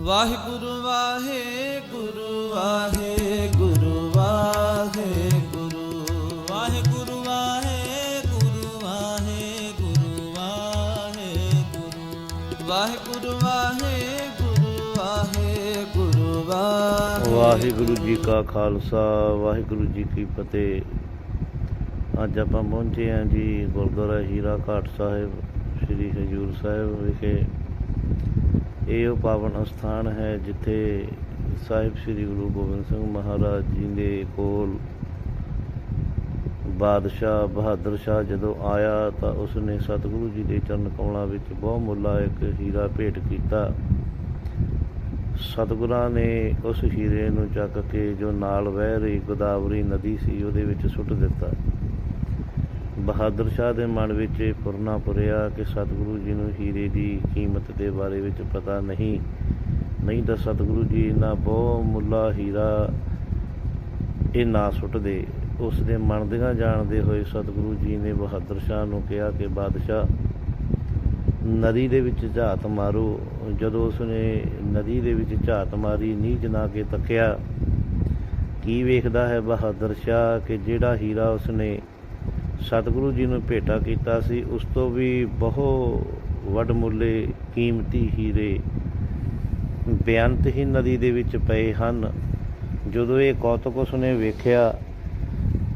ਵਾਹਿਗੁਰੂ ਵਾਹਿਗੁਰੂ ਵਾਹਿਗੁਰੂ ਵਾਹਿਗੁਰੂ। ਵਾਹਿਗੁਰੂ ਵਾਹਿਗੁਰੂ ਵਾਹਿਗੁਰੂ ਵਾਹਿਗੁਰੂ। ਵਾਹਿਗੁਰੂ ਵਾਹਿਗੁਰੂ ਵਾਹਿਗੁਰੂ ਵਾਹਿਗੁਰੂ। ਵਾਹਿਗੁਰੂ ਜੀ ਕਾ ਖਾਲਸਾ, ਵਾਹਿਗੁਰੂ ਜੀ ਕੀ ਫਤਿਹ। ਅੱਜ ਆਪਾਂ ਪਹੁੰਚੇ ਹਾਂ ਜੀ ਗੁਰਦੁਆਰਾ ਹੀਰਾ ਘਾਟ ਸਾਹਿਬ, ਸ੍ਰੀ ਹਜੂਰ ਸਾਹਿਬ ਵਿਖੇ। ਇਹ ਉਹ ਪਾਵਨ ਅਸਥਾਨ ਹੈ ਜਿੱਥੇ ਸਾਹਿਬ ਸ੍ਰੀ ਗੁਰੂ ਗੋਬਿੰਦ ਸਿੰਘ ਮਹਾਰਾਜ ਜੀ ਦੇ ਕੋਲ ਬਾਦਸ਼ਾਹ ਬਹਾਦਰ ਸ਼ਾਹ ਜਦੋਂ ਆਇਆ ਤਾਂ ਉਸਨੇ ਸਤਿਗੁਰੂ ਜੀ ਦੇ ਚਰਨ ਕਮਲਾਂ ਵਿੱਚ ਬਹੁਮੁੱਲਾ ਇੱਕ ਹੀਰਾ ਭੇਟ ਕੀਤਾ। ਸਤਿਗੁਰਾਂ ਨੇ ਉਸ ਹੀਰੇ ਨੂੰ ਚੱਕ ਕੇ ਜੋ ਨਾਲ ਵਹਿ ਰਹੀ ਗੋਦਾਵਰੀ ਨਦੀ ਸੀ ਉਹਦੇ ਵਿੱਚ ਸੁੱਟ ਦਿੱਤਾ। ਬਹਾਦਰ ਸ਼ਾਹ ਦੇ ਮਨ ਵਿੱਚ ਇਹ ਫੁਰਨਾ ਪੁਰਿਆ ਕਿ ਸਤਿਗੁਰੂ ਜੀ ਨੂੰ ਹੀਰੇ ਦੀ ਕੀਮਤ ਦੇ ਬਾਰੇ ਵਿੱਚ ਪਤਾ ਨਹੀਂ। ਨਹੀਂ ਤਾਂ ਸਤਿਗੁਰੂ ਜੀ ਇਹਨਾਂ ਬਹੁ ਮੁੱਲਾ ਹੀਰਾ ਇਹ ਨਾ ਸੁੱਟਦੇ। ਉਸ ਦੇ ਮਨ ਦੀਆਂ ਜਾਣਦੇ ਹੋਏ ਸਤਿਗੁਰੂ ਜੀ ਨੇ ਬਹਾਦਰ ਸ਼ਾਹ ਨੂੰ ਕਿਹਾ ਕਿ ਬਾਦਸ਼ਾਹ, ਨਦੀ ਦੇ ਵਿੱਚ ਝਾਤ ਮਾਰੋ। ਜਦੋਂ ਉਸਨੇ ਨਦੀ ਦੇ ਵਿੱਚ ਝਾਤ ਮਾਰੀ ਨੀਚ ਨਾ ਕੇ ਤੱਕਿਆ। ਕੀ ਵੇਖਦਾ ਹੈ ਬਹਾਦਰ ਸ਼ਾਹ ਕਿ ਜਿਹੜਾ ਹੀਰਾ ਉਸਨੇ ਸਤਿਗੁਰੂ ਜੀ ਨੂੰ ਭੇਟਾ ਕੀਤਾ ਸੀ, ਉਸ ਤੋਂ ਵੀ ਬਹੁ ਵੱਡਮੁੱਲੇ ਕੀਮਤੀ ਹੀਰੇ ਬੇਅੰਤ ਹੀ ਨਦੀ ਦੇ ਵਿੱਚ ਪਏ ਹਨ। ਜਦੋਂ ਇਹ ਕੌਤਕ ਉਸਨੇ ਵੇਖਿਆ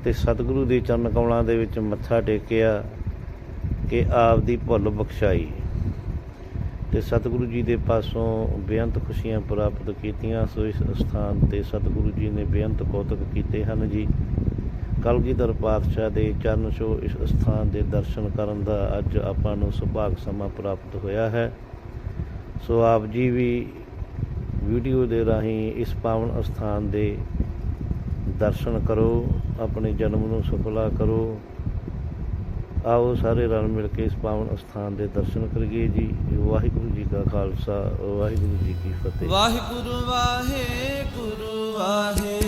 ਤੇ ਸਤਿਗੁਰੂ ਦੀ ਚਰਨ ਕਮਲਾਂ ਦੇ ਵਿੱਚ ਮੱਥਾ ਟੇਕਿਆ ਕਿ ਆਪ ਦੀ ਭੁੱਲ ਬਖਸ਼ਾਈ ਤੇ ਸਤਿਗੁਰੂ ਜੀ ਦੇ ਪਾਸੋਂ ਬੇਅੰਤ ਖੁਸ਼ੀਆਂ ਪ੍ਰਾਪਤ ਕੀਤੀਆਂ, ਸੋ ਇਸ ਸਥਾਨ ਤੇ ਸਤਿਗੁਰੂ ਜੀ ਨੇ ਬੇਅੰਤ ਕੌਤਕ ਕੀਤੇ ਹਨ ਜੀ। ਕਲਗੀਧਰ ਪਾਤਸ਼ਾਹ ਦੇ ਚਰਨ ਛੋਹ ਇਸ ਸਥਾਨ ਦੇ ਦਰਸ਼ਨ ਕਰਨ ਦਾ ਅੱਜ ਆਪਾਂ ਨੂੰ ਸੁਭਾਗ ਸਮਾਂ ਪ੍ਰਾਪਤ ਹੋਇਆ ਹੈ। ਸੋ ਆਪ ਜੀ ਵੀ ਵੀਡੀਓ ਦੇ ਰਾਹੀਂ ਇਸ ਪਾਵਨ ਸਥਾਨ ਦੇ ਦਰਸ਼ਨ ਕਰੋ, ਆਪਣੇ ਜਨਮ ਨੂੰ ਸਫਲਾ ਕਰੋ। ਆਓ ਸਾਰੇ ਰਲ ਮਿਲ ਕੇ ਇਸ ਪਾਵਨ ਸਥਾਨ ਦੇ ਦਰਸ਼ਨ ਕਰੀਏ ਜੀ। ਵਾਹਿਗੁਰੂ ਜੀ ਕਾ ਖਾਲਸਾ, ਵਾਹਿਗੁਰੂ ਜੀ ਕੀ ਫਤਿਹ। ਵਾਹਿਗੁਰੂ ਵਾਹਿਗੁਰੂ ਵਾਹਿਗੁਰੂ।